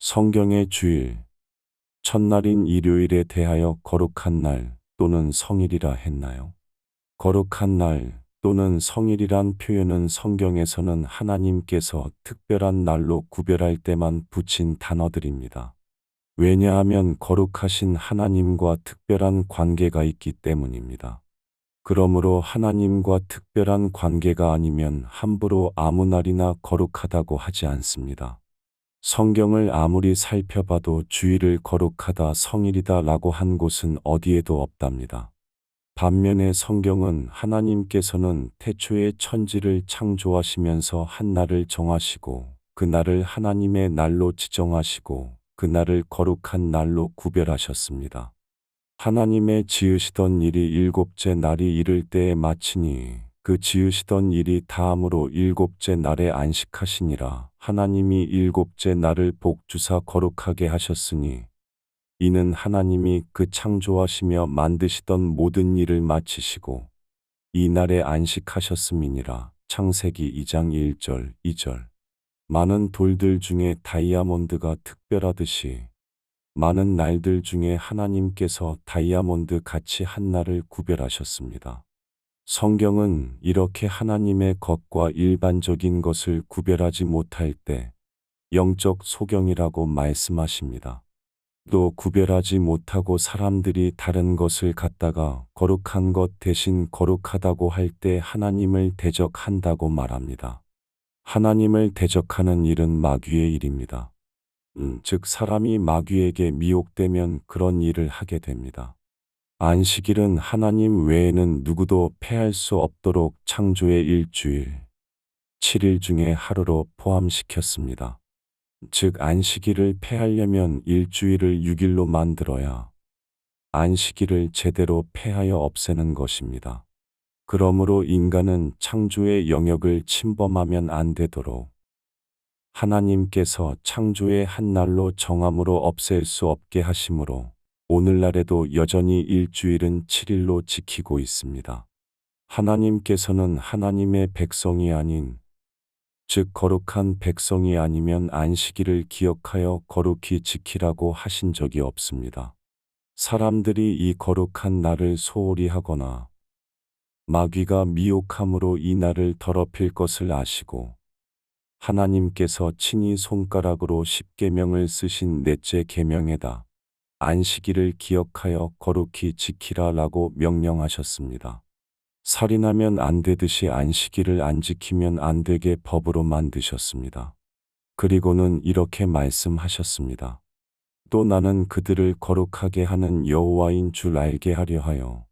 성경의 주일, 첫날인 일요일에 대하여 거룩한 날 또는 성일이라 했나요? 거룩한 날 또는 성일이란 표현은 성경에서는 하나님께서 특별한 날로 구별할 때만 붙인 단어들입니다. 왜냐하면 거룩하신 하나님과 특별한 관계가 있기 때문입니다. 그러므로 하나님과 특별한 관계가 아니면 함부로 아무 날이나 거룩하다고 하지 않습니다. 성경을 아무리 살펴봐도 주일을 거룩하다 성일이다 라고 한 곳은 어디에도 없답니다. 반면에 성경은 하나님께서는 태초에 천지를 창조하시면서 한 날을 정하시고 그 날을 하나님의 날로 지정하시고 그 날을 거룩한 날로 구별하셨습니다. 하나님의 지으시던 일이 일곱째 날이 이를 때에 마치니 그 지으시던 일이 다음으로 일곱째 날에 안식하시니라. 하나님이 일곱째 날을 복주사 거룩하게 하셨으니 이는 하나님이 그 창조하시며 만드시던 모든 일을 마치시고 이 날에 안식하셨음이니라. 창세기 2장 1절 2절. 많은 돌들 중에 다이아몬드가 특별하듯이 많은 날들 중에 하나님께서 다이아몬드 같이 한 날을 구별하셨습니다. 성경은 이렇게 하나님의 것과 일반적인 것을 구별하지 못할 때 영적 소경이라고 말씀하십니다. 또 구별하지 못하고 사람들이 다른 것을 갖다가 거룩한 것 대신 거룩하다고 할 때 하나님을 대적한다고 말합니다. 하나님을 대적하는 일은 마귀의 일입니다. 음, 즉 사람이 마귀에게 미혹되면 그런 일을 하게 됩니다. 안식일은 하나님 외에는 누구도 패할 수 없도록 창조의 일주일, 7일 중에 하루로 포함시켰습니다. 즉 안식일을 패하려면 일주일을 6일로 만들어야 안식일을 제대로 패하여 없애는 것입니다. 그러므로 인간은 창조의 영역을 침범하면 안 되도록 하나님께서 창조의 한 날로 정함으로 없앨 수 없게 하심으로 오늘날에도 여전히 일주일은 7일로 지키고 있습니다. 하나님께서는 하나님의 백성이 아닌 즉 거룩한 백성이 아니면 안식일을 기억하여 거룩히 지키라고 하신 적이 없습니다. 사람들이 이 거룩한 날을 소홀히 하거나 마귀가 미혹함으로 이 날을 더럽힐 것을 아시고 하나님께서 친히 손가락으로 십계명을 쓰신 넷째 계명에다 안식일을 기억하여 거룩히 지키라라고 명령하셨습니다. 살인하면 안 되듯이 안식일을 안 지키면 안 되게 법으로 만드셨습니다. 그리고는 이렇게 말씀하셨습니다. 또 나는 그들을 거룩하게 하는 여호와인 줄 알게 하려 하여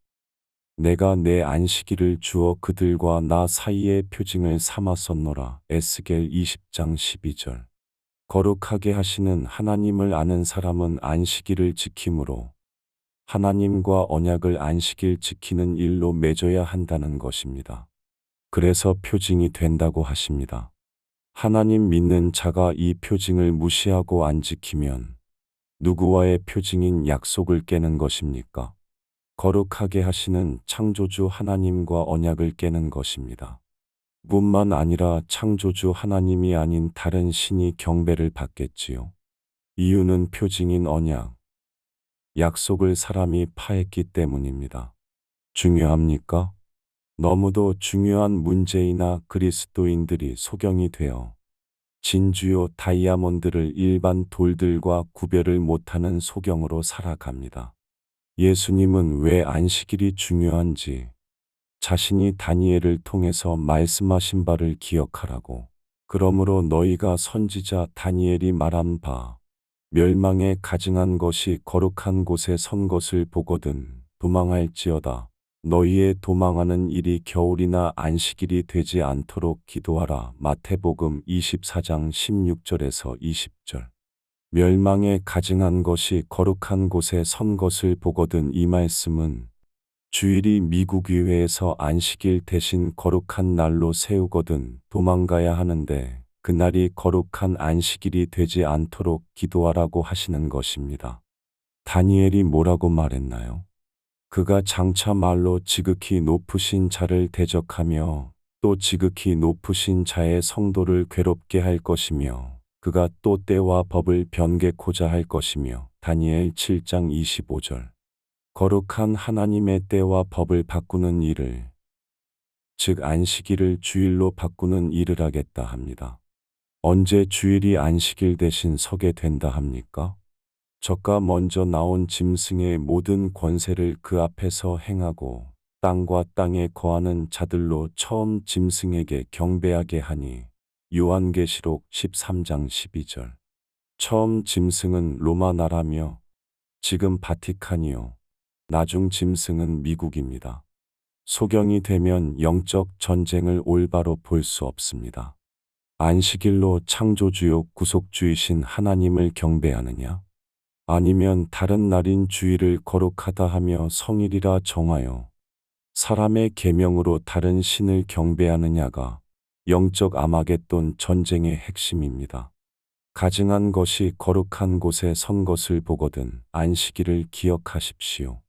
내가 내 안식일을 주어 그들과 나 사이의 표징을 삼았었노라. 에스겔 20장 12절. 거룩하게 하시는 하나님을 아는 사람은 안식일을 지킴으로 하나님과 언약을 안식일 지키는 일로 맺어야 한다는 것입니다. 그래서 표징이 된다고 하십니다. 하나님 믿는 자가 이 표징을 무시하고 안 지키면 누구와의 표징인 약속을 깨는 것입니까? 거룩하게 하시는 창조주 하나님과 언약을 깨는 것입니다. 뿐만 아니라 창조주 하나님이 아닌 다른 신이 경배를 받겠지요. 이유는 표징인 언약, 약속을 사람이 파했기 때문입니다. 중요합니까? 너무도 중요한 문제이나 그리스도인들이 소경이 되어 진주요 다이아몬드를 일반 돌들과 구별을 못하는 소경으로 살아갑니다. 예수님은 왜 안식일이 중요한지 자신이 다니엘을 통해서 말씀하신 바를 기억하라고. 그러므로 너희가 선지자 다니엘이 말한 바 멸망에 가증한 것이 거룩한 곳에 선 것을 보거든 도망할지어다. 너희의 도망하는 일이 겨울이나 안식일이 되지 않도록 기도하라. 마태복음 24장 16절에서 20절. 멸망에 가증한 것이 거룩한 곳에 선 것을 보거든 이 말씀은 주일이 미국 의회에서 안식일 대신 거룩한 날로 세우거든 도망가야 하는데 그날이 거룩한 안식일이 되지 않도록 기도하라고 하시는 것입니다. 다니엘이 뭐라고 말했나요? 그가 장차 말로 지극히 높으신 자를 대적하며 또 지극히 높으신 자의 성도를 괴롭게 할 것이며 그가 또 때와 법을 변개코자 할 것이며 다니엘 7장 25절 거룩한 하나님의 때와 법을 바꾸는 일을 즉 안식일을 주일로 바꾸는 일을 하겠다 합니다. 언제 주일이 안식일 대신 서게 된다 합니까? 저가 먼저 나온 짐승의 모든 권세를 그 앞에서 행하고 땅과 땅에 거하는 자들로 처음 짐승에게 경배하게 하니 요한계시록 13장 12절 처음 짐승은 로마 나라며 지금 바티칸이요 나중 짐승은 미국입니다. 소경이 되면 영적 전쟁을 올바로 볼 수 없습니다. 안식일로 창조주요 구속주이신 하나님을 경배하느냐? 아니면 다른 날인 주일을 거룩하다 하며 성일이라 정하여 사람의 계명으로 다른 신을 경배하느냐가 영적 아마겟돈 전쟁의 핵심입니다. 가증한 것이 거룩한 곳에 선 것을 보거든 안식일을 기억하십시오.